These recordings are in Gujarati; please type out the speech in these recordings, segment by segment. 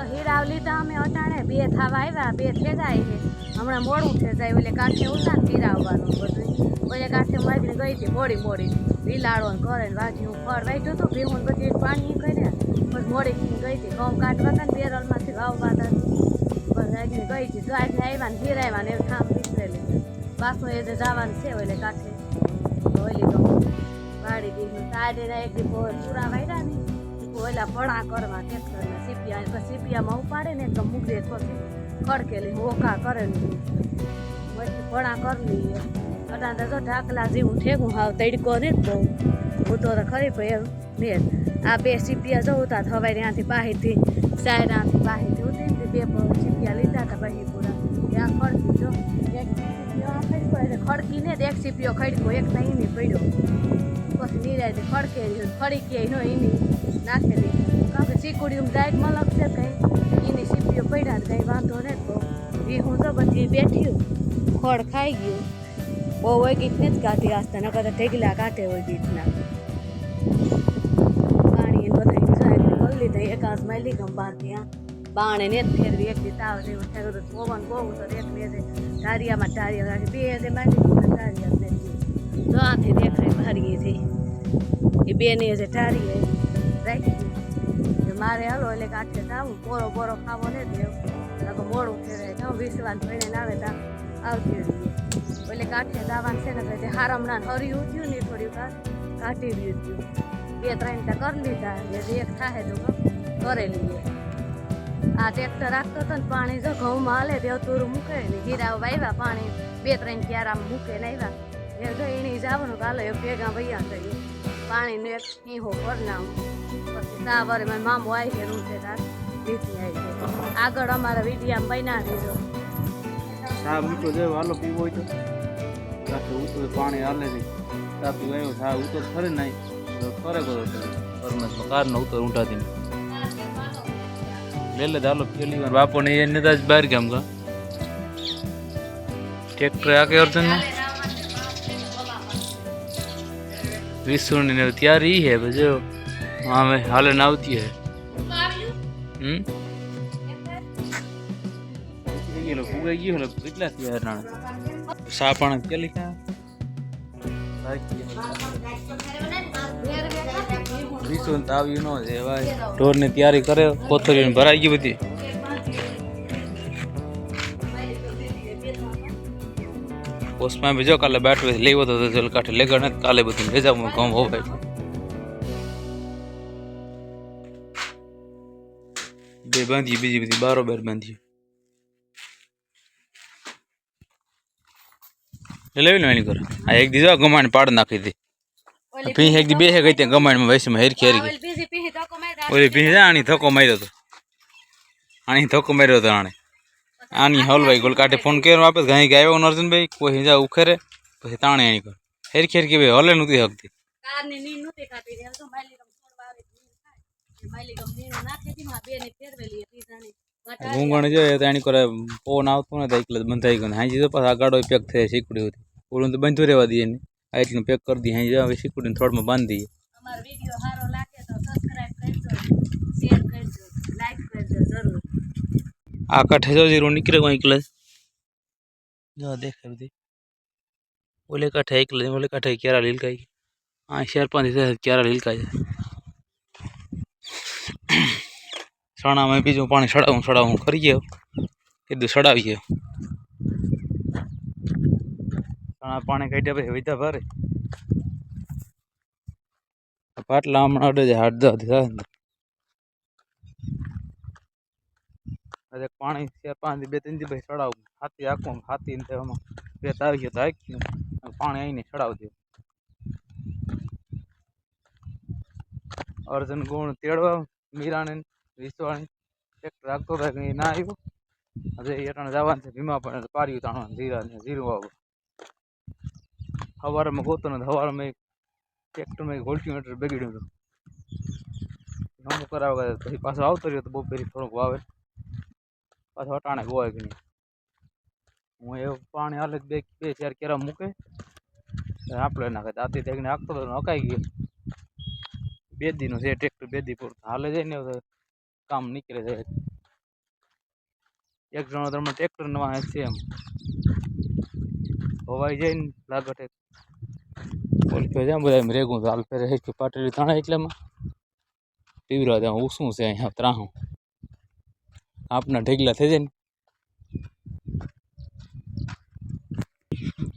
તો હીરાવ લીધા અમે અટાણે બે થાવા આવ્યા, બે થેજાય છે હમણાં મોડું થેજાય એટલે કાંઠે ઉતા ને હીરાવવાનું બધું ઓલે કાંઠે માગીને ગઈ હતી મોડી મોડી. લીલાડો ને કરે ને વાજી હું ફળ વાંચ્યું હતું, ભીહું બધી પાણી કર્યા પછી મોડી ગઈ હતી ઘઉં કાઢવા હતા ને બેરલમાંથી વાવવા હતા પણ આગળ ગઈ હતી તો આજે આવ્યા ને હીરાવ્યા ને એવું ઠામ વિસરેલી પાછું એ જવાનું છે ઓલે કાંઠે. ઓલી તો વાડી દીધું. સાડી એક દી પૂરા વાયરા ને. ઓલા પણા કરવા ટ્રેક્ટરના સીપિયા પછી ઉપાડે ને તો મૂકે થોડે ખડકેલી ઓકા કરે પછી ભણા કરી લઈએ. અટાણ તો ઢાકલા જેવું ઠેકું હાવ તડકો ને જ બહુ હું તો ખરી ભાઈ એમ ને આ બે સીપિયા જવું તા હવાઈ ત્યાંથી પાહીથી સાયરાથી પાહીથી ઉતરી ને બે સીપિયા લીધા હતા પછી પૂરા. ત્યાં ખડકી જો, એક ખડકી ખડકીને જ એક સીપિયો ખડકો, એક નહીં પડ્યો. પછી નિરાયતે ખડકે કે નો એની નાખેલી. ચીકુડીયું ડાયટ મલક છે કંઈ એની સીપીઓ પડ્યા કંઈ વાંધો ને તો એ હું તો બધી બેઠ્યું ખડ ખાઈ ગયું. બહુ હોય ગીત ને જ કાઢી આસ્તા નકર તો ઢેગલા કાઢે હોય ગીતના પાણી એને બધા સાહેબ કરી લીધા એક આસ માલી ગમ બાર ત્યાં બાણે ને જ ફેરવી એક દી તાવ જેવું થયું તો પવન બહુ તો એક બે ધારિયામાં ધારિયા રાખી, બે માલી ગમ ધારિયા ફેરવી. તો આથી દેખાય ભારીએથી એ બેને ટારીએ રાખી કે મારે હાલો, એટલે કાંઠે થાવું પોરો પોરો ખાવો ને દેવ તો મોડું ફેરે તો વિશ્વાસ ભણીને આવે તા આવતી રહીએ એટલે કાંઠે દાવાનું છે ને તે હારમણા હર્યું થયું ને થોડી વાર કાઢી રહ્યું થયું બે ત્રણ તા કરી લીધા, એટલે એક થાય તો કરે લઈએ. આ ટ્રેક્ટર રાખતો હતો ને પાણી જો ઘઉંમાં હાલે દેવ તુરું મૂકે ને હીરા વાવ્યા પાણી, બે ત્રણ ક્યારા મૂકે ને આવ્યા એ જો એની જવાનું કાલે ભેગા ભૈયા થયું પાણીનો એક સિંહો કરનામ પછી તા વરે મારા મામો આવી છે રૂમ છે તાર. લીધી આવી છે. આગળ અમારા વિડીયામાં બન્યા દીધો ચા મીઠો જાય હાલો પીવો હોય તો. રાતે ઉતો પાણી હાલે નહીં. તાપી આવ્યો ચા ઉતો ખરે નહીં. તો કરે કરો પરમેશ્વર કારનો ઉતર ઉઠાતી લે લે હાલો પેલી વાર. બાપો ને એને જ બહાર કેમ કા ટ્રેક્ટર આકે અર્જન ને વિસુણી ને તૈયારી હે બજો હા મેં હાલે ના આવતી હે હમ ગયેલો ફુગાઈ ગયો એટલે કેટલા થયા હરણા સા પણ કેલી કા વિસો ને તાવ્યું નો છે ભાઈ ઢોરની તૈયારી કરે કોથળી ને ભરાઈ ગઈ બધી પોસ્ટમાં બીજો કાલે બેઠો લેવો તો જલ કાઠે લેગર નથી કાલે બધું ભેજા હું ઘઉં હોવાય બે બાંધી બીજી બધી બારોબાર બાંધી લેવી લો એની કર આ એક દીધો ગમાણ પાડ નાખી દે ભીં એક દી બે હે ગઈ ત્યાં ગમાણમાં વૈસમાં હેરખી હેરી ગઈ બીજી પીહી ધક્કો માર્યા. ઓલી ભીં જા આની ધક્કો માર્યો તો આની ધક્કો માર્યો તો આણે આની હલવાઈ ગોલ કાઢે ફોન કર્યો આપે ઘણી ગાયો નરજનભાઈ કોઈ હિંજા ઉખેરે પછી તાણે એની કર હેરખી હેરખી ભાઈ હલે નહોતી હકતી ઘૂંઘણ જોઈએ તો એની કરે પવન આવતો ને તો એટલે જ બંધાઈ ગયો હાજી તો પાછા ગાડો પેક થઈ શીકડી હતી. ઓલું તો બંધું રહેવા દઈએ ને. આ એટલું પેક કરી દઈએ. હાજી હવે શીકડીને થોડમાં બાંધી દઈએ. અમારો વીડિયો સારો લાગે તો સબસ્ક્રાઇબ કરજો શેર કરજો લાઈક કરજો જરૂર. આ કાંઠે જો જીરો નીકળે કોઈ એકલે જો. દેખાય બધી. ઓલે કાંઠે એકલે ઓલે કાંઠે ક્યારા લીલકાઈ આ ચાર પાંચ દિવસ ક્યારા લીલકાઈ છે બીજું પાણી સડાવું સડાવું કરીએ કીધું સડાવીએ. ચણા પાણી કાઢ્યા પછી વિધા ભરે. પાટલા હમણાં અડે અરે પાણી ચાર પાંચ, બે, ત્રણ દી પછી સડાવું. હાથી આખું, હાથી બે તાવી ગયો તો આખ્યું પાણી આવીને ચડાવી અર્જન ગુણ તેડવા, મીરાને વિસવાણી ટ્રેક્ટર રાખતો હતા કે ના આવ્યો. હવે એટાણે જવાનું છે ભીમા પણ પાર્યું તાણવાનું જીરા ને જીરું વાવું સવારમાં ગોતો ને સવારમાં એક ટ્રેક્ટરમાં એક વોલ્ટીમીટર બગડ્યું હતું. નમું કરાવવા પછી પાછો આવતો રહ્યો તો બહુ ફેરી થોડુંક વાવે. પાછો અટાણે ગોવાય કે નહીં હું એવું પાણી હાલે તો બે બે, ચાર કેરા મૂકે. આપણે નાખે આથી થઈને આખતો તો હકાઈ ગયો. બે દીનું છે ટ્રેક્ટર બે દી પૂરતું હાલે જાય ને તો કામ નીકળે જાય એક જણો તમે ટ્રેક્ટર નવા છે એમ હવાઈ જાય ને લાગટ ઓલ ફેર જ્યાં બધા એમ રેગું તો હાલ ફેર હેક પાટેલી તાણા એટલામાં પીવરા ત્યાં હું શું છે અહીંયા ત્રાહું આપના ઢેગલા થઈ જાય ને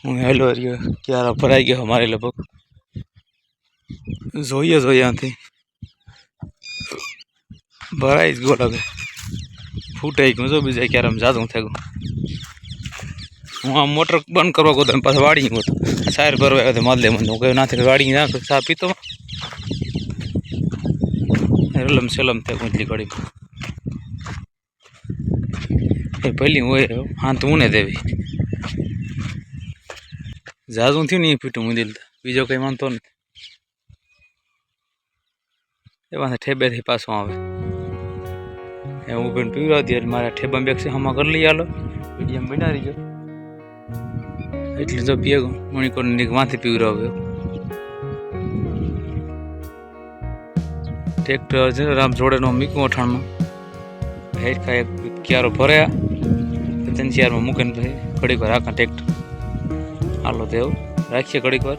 હું હેલો રહ્યો ક્યારે ભરાઈ ગયો મારે લગભગ જોઈએ જોઈએ ત્યાંથી ભરાઈ જ ગોળ હવે. ફૂટાઈ ગયું જો બીજા ક્યારે જાદું થઈ ગયું. હું આમ મોટર બંધ કરવા ગયો તો પાછા વાળી ગયો સાયર ભરવા આવ્યો તો મદલે મને હું કહ્યું, નાથી વાળી ના ચા પીતો રલમ સલમ થઈ એટલી ઘડી એ પહેલી હોય હા હું ને દેવી. જાજું થયું ને એ પીટું મુંદિલ બીજો કંઈ માનતો નથી. એમાં ઠેબેથી પાછું આવે. એ હું પણ પીવડાવી દે એટલે મારા ઠેબા બેગ છે હમા કરી લઈ આલો. મીડિયમ બનાવી ગયો એટલે તો પીએ મણિકોર નીકમાંથી પીવડાવ્યો ટ્રેક્ટર છે રામ જોડેનો મીકું અઠાણમાં. હેઠ એક ક્યારો ભર્યા. ત્રણ ચારમાં મૂકીને પછી ઘડીક વાર આખા ટ્રેક્ટર. હાલો તો એવું રાખીએ ઘડીક વાર.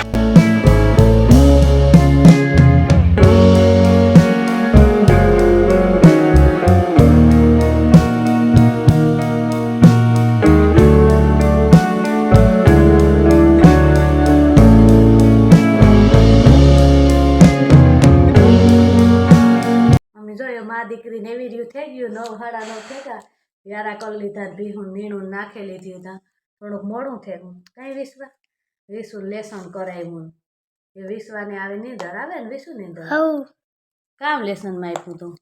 દીકરીને એવી રહ્યું થઈ ગયું નવ સાડા નવ થઈ ગયા. વ્યારા કરી લીધા ભીહું નીણું નાખી લીધી હતા થોડુંક મોડું થયું. કાંઈ વિશ્વા? વિશુ લેસન કરાવ્યું. એ વિશ્વાને આવે નીંદર આવે ને વિશુ નીંદર? કામ લેસનમાં આપ્યું તું?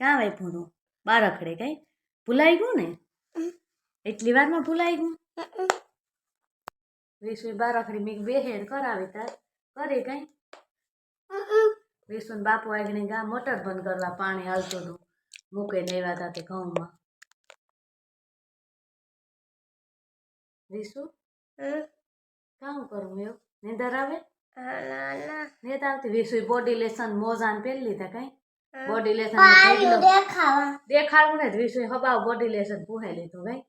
કામ આપ્યું તું? બારખડે કઈ? ભૂલાઈ ગયું ને? એટલી વારમાં ભૂલાઈ ગયું? વિશુ બારખડી મેં બે હેડ કરાવી તાર કરી કઈ? વિશુન બાપુ આગળ ગા મોટર બંધ કરવા પાણી હાલતું હતું મૂકીને આવ્યા હતા તે ઘઉંમાં. વિશુ કામ કરું એવું નીંદર આવે? નીંદર આવતી વિશુ બોડી લેસન મોજાન પહેરી લીધા કઈ? બોડી લેસન દેખાડવું ને વિશુ હબાવ બોડી લેસન પૂહે લીધું કઈ?